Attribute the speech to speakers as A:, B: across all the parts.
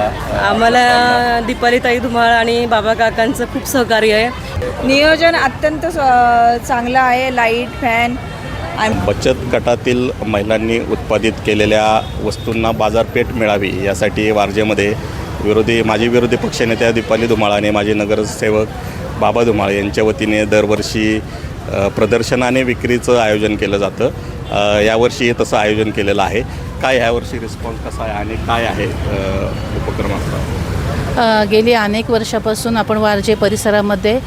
A: आम्हाला दीपालीताई धुमाळ आणि बाबा काकांचं खूप सहकार्य आहे.
B: नियोजन अत्यंत स- चांगलं आहे. Light fan. आणि
C: बचत गटातील महिलांनी उत्पादित केलेल्या वस्तूंना बाजारपेठ मिळावी यासाठी वारजेमध्ये विरोधी माजी विरोधी पक्षनेत्या दीपाली धुमाळ आणि माजी नगरसेवक बाबा धुमाळ यांच्या वतीने दरवर्षी प्रदर्शनाने विक्रीचं आयोजन केलं जातं. यावर्षी तसं आयोजन केलेलं आहे. काय ह्यावर्षी रिस्पॉन्स कसा आहे आणि काय आहे उपक्रमाचा?
D: गेली अनेक वर्षापासून आपण वारजे परिसरामध्ये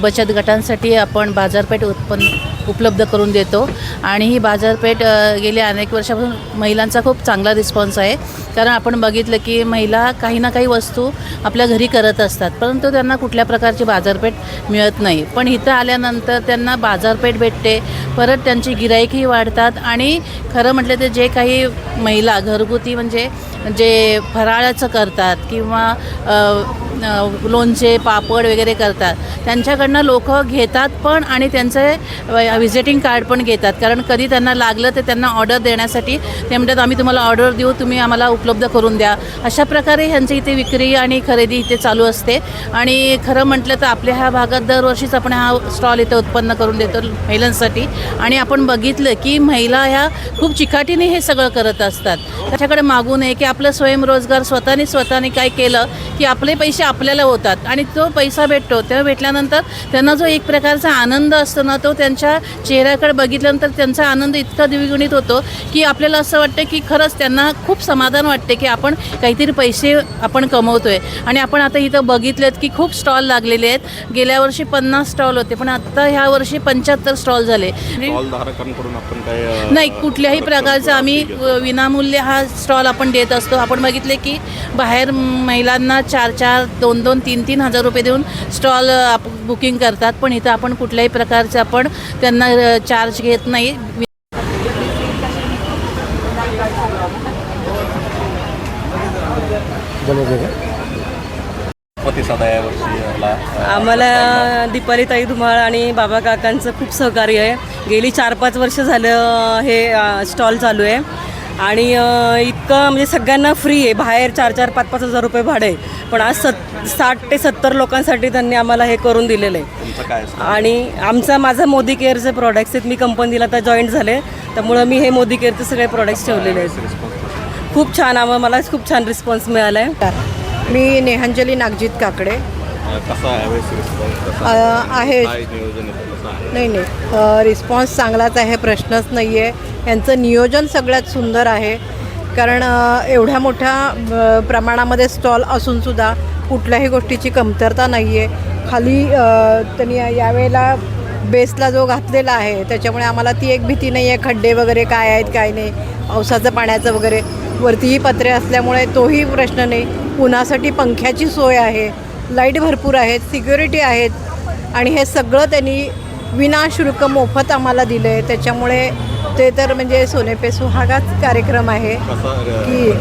D: बचत गटांसाठी आपण बाजारपेठ उत्पन्न उपलब्ध करून देतो. आणि ही बाजारपेठ गेली गेल्या अनेक वर्षापासून महिलांचा खूप चांगला रिस्पॉन्स आहे. कारण आपण बघितलं की महिला काही ना काही वस्तू आपल्या घरी करत असतात. परंतु त्यांना कुठल्या प्रकारची बाजारपेठ मिळत नाही. पण इथं आल्यानंतर त्यांना बाजारपेठ भेटते. परत त्यांची गिराईकही वाढतात. आणि खरं म्हटलं तर जे काही महिला घरगुती म्हणजे जे फराळाचं करतात किंवा लोणचे पापड वगैरे करतात. त्यांच्याकडनं लोक घेतात पण आणि त्यांचे व्हिजिटिंग कार्ड पण घेतात. कारण कधी त्यांना लागलं तर त्यांना ऑर्डर देण्यासाठी ते म्हणतात आम्ही तुम्हाला ऑर्डर देऊ तुम्ही आम्हाला उपलब्ध करून द्या. अशा प्रकारे ह्यांची इथे विक्री आणि खरेदी इथे चालू असते. आणि खरं म्हटलं तर आपल्या ह्या भागात दरवर्षीच आपण हा स्टॉल इथे उत्पन्न करून देतो महिलांसाठी. आणि आपण बघितलं की महिला ह्या खूप चिकाटीने हे सगळं करत असतात. त्याच्याकडे मागू नये की आपलं स्वयंरोजगार स्वतःने स्वतःने काय केलं की आपले पैसे आपल्याला होतात. आणि तो पैसा भेटतो. तेव्हा भेटल्यानंतर त्यांना जो एक प्रकारचा आनंद असतो ना तो त्यांच्या चेहऱ्याकडे बघितल्यानंतर त्यांचा आनंद इतका द्विगुणित होतो की आपल्याला असं वाटतं की खरंच त्यांना खूप समाधान वाटते की आपण काहीतरी पैसे आपण कमवतोय. आणि आपण आता इथं बघितलेत की खूप स्टॉल लागलेले आहेत. गेल्या वर्षी पन्नास स्टॉल होते पण आता ह्या वर्षी पंच्याहत्तर स्टॉल झाले. नाही कुठल्याही प्रकारचा आम्ही विनामूल्य हा स्टॉल आपण देत असतो. आपण बघितले की बाहेर महिलांना चार चार दोन दोन तीन तीन हजार रुपये देऊन स्टॉल आप बुकिंग करतात. पण इथं आपण कुठल्याही प्रकारचं आपण त्यांना चार्ज घेत नाही.
A: आम्हाला दीपाली ताई धुमाळ आणि बाबा काकांचं खूप सहकार्य आहे. गेली चार पाच वर्ष झालं हे स्टॉल चालू आहे. आणि इतकं म्हणजे सगळ्यांना फ्री आहे. बाहेर चार चार पाच पाच हजार रुपये भाडं आहे. पण आज सत साठ ते सत्तर लोकांसाठी त्यांनी आम्हाला हे करून दिलेलं आहे.
C: तुमचं काय असतं?
A: आणि आमचा माझा मोदी केअरचे प्रॉडक्ट्स आहेत. मी कंपनीला आता जॉईंट झाले. त्यामुळं मी हे मोदी केअरचे सगळे प्रॉडक्ट्स ठेवलेले आहेत. खूप छान आम्हाला मला खूप छान रिस्पॉन्स मिळाला आहे
E: मी नेहांजली नागजित काकडे.
C: आहे?
E: नाही नाही. रिस्पॉन्स चांगलाच आहे. प्रश्नच नाही आहे यांचं नियोजन सगळ्यात सुंदर आहे. कारण एवढ्या मोठ्या प्रमाणामध्ये स्टॉल असूनसुद्धा कुठल्याही गोष्टीची कमतरता नाही आहे खाली त्यांनी यावेळेला बेसला जो घातलेला आहे त्याच्यामुळे आम्हाला ती एक भीती नाही आहे खड्डे वगैरे काय आहेत काय नाही पावसाचं पाण्याचं वगैरे. वरतीही पत्रे असल्यामुळे तोही प्रश्न नाही. उन्हासाठी पंख्याची सोय आहे लाइट भरपूर आहेत सिक्युरिटी आहेत. आणि हे सगळं त्यांनी विनाशुल्क मोफत आम्हाला दिलं आहे त्याच्यामुळे ते तर म्हणजे सोने पे सुहागाच कार्यक्रम आहे. की-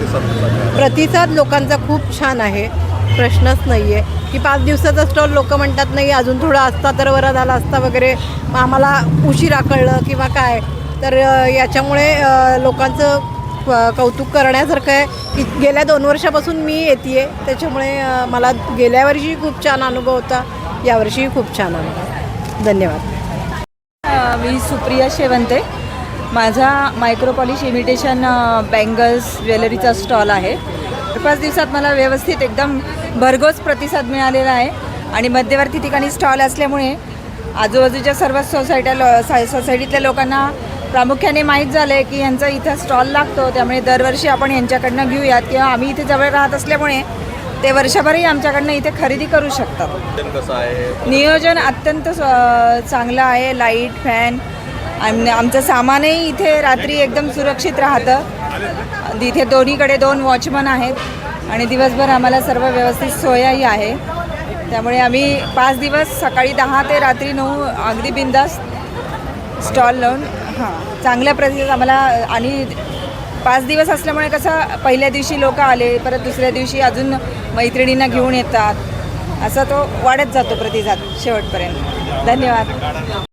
C: प्रतिसाद आहे?
E: लोकांचा खूप छान आहे. प्रश्नच नाही आहे की पाच दिवसाचा स्टॉल लोक म्हणतात नाही अजून थोडं असता तर बरं झाला असता वगैरे. मग आम्हाला उशिरा कळलं किंवा काय? तर याच्यामुळे लोकांचं क- कौतुक करण्यासारखं आहे. की गेल्या दोन वर्षापासून मी येते त्याच्यामुळे अ, मला गेल्या वर्षी खूप छान अनुभव होता. यावर्षीही खूप छान अनुभव धन्यवाद.
B: मी सुप्रिया शेवंते. माझा मायक्रोपॉलिश इमिटेशन बँगल्स ज्वेलरीचा स्टॉल आहे. पाच दिवसात मला व्यवस्थित एकदम भरघोस प्रतिसाद मिळालेला आहे. आणि मध्यवर्ती ठिकाणी स्टॉल असल्यामुळे आजूबाजूच्या सर्व सोसायट्या लो सा सोसायटीतल्या लोकांना प्रामुख्याने माहीत झालं आहे की यांचा इथं स्टॉल लागतो. त्यामुळे दरवर्षी आपण यांच्याकडनं घेऊयात किंवा आम्ही इथे जवळ राहत असल्यामुळे ते वर्षभरही आमच्याकडनं इथे खरेदी करू शकतात.
C: नियोजन
B: अत्यंत स- चांगलं आहे. लाइट फॅन आणि आमचं सामानही इथे रात्री एकदम सुरक्षित राहतं. इथे दोन्हीकडे दोन वॉचमन आहेत आणि दिवसभर आम्हाला सर्व व्यवस्थित सोयाही आहे. त्यामुळे आम्ही पाच दिवस सकाळी दहा ते रात्री नऊ अगदी बिंदास स्टॉल लावून हां चांगल्या प्रतिसाद आम्हाला आणि पाच दिवस असल्यामुळे कसं पहिल्या दिवशी लोक आले परत दुसऱ्या दिवशी अजून मैत्रिणींना घेऊन येतात. असा तो वाढत जातो प्रतिसाद शेवटपर्यंत. धन्यवाद.